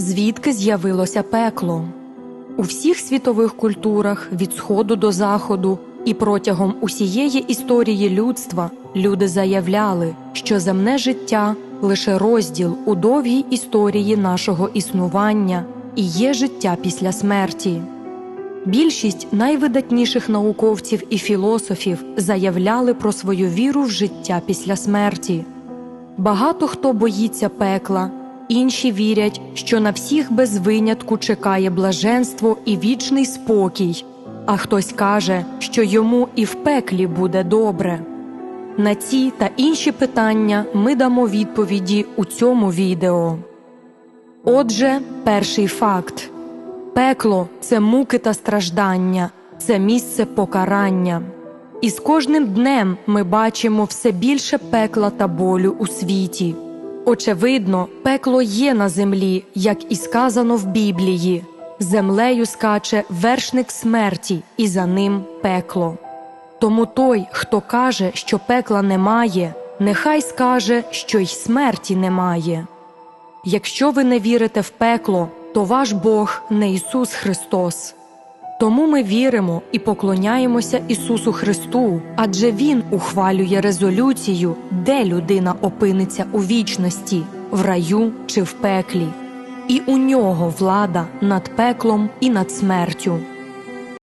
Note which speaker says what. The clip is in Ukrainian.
Speaker 1: Звідки з'явилося пекло? У всіх світових культурах від сходу до заходу і протягом усієї історії людства люди заявляли, що земне життя лише розділ у довгій історії нашого існування і є життя після смерті. Більшість найвидатніших науковців і філософів заявляли про свою віру в життя після смерті. Багато хто боїться пекла, інші вірять, що на всіх без винятку чекає блаженство і вічний спокій, а хтось каже, що йому і в пеклі буде добре. На ці та інші питання ми дамо відповіді у цьому відео. Отже, перший факт: пекло це муки та страждання, це місце покарання. І з кожним днем ми бачимо все більше пекла та болю у світі. Очевидно, пекло є на землі, як і сказано в Біблії. Землею скаче вершник смерті, і за ним пекло. Тому той, хто каже, що пекла немає, нехай скаже, що й смерті немає. Якщо ви не вірите в пекло, то ваш Бог не Ісус Христос. Тому ми віримо і поклоняємося Ісусу Христу, адже Він ухвалює резолюцію, де людина опиниться у вічності, в раю чи в пеклі, і у нього влада над пеклом і над смертю.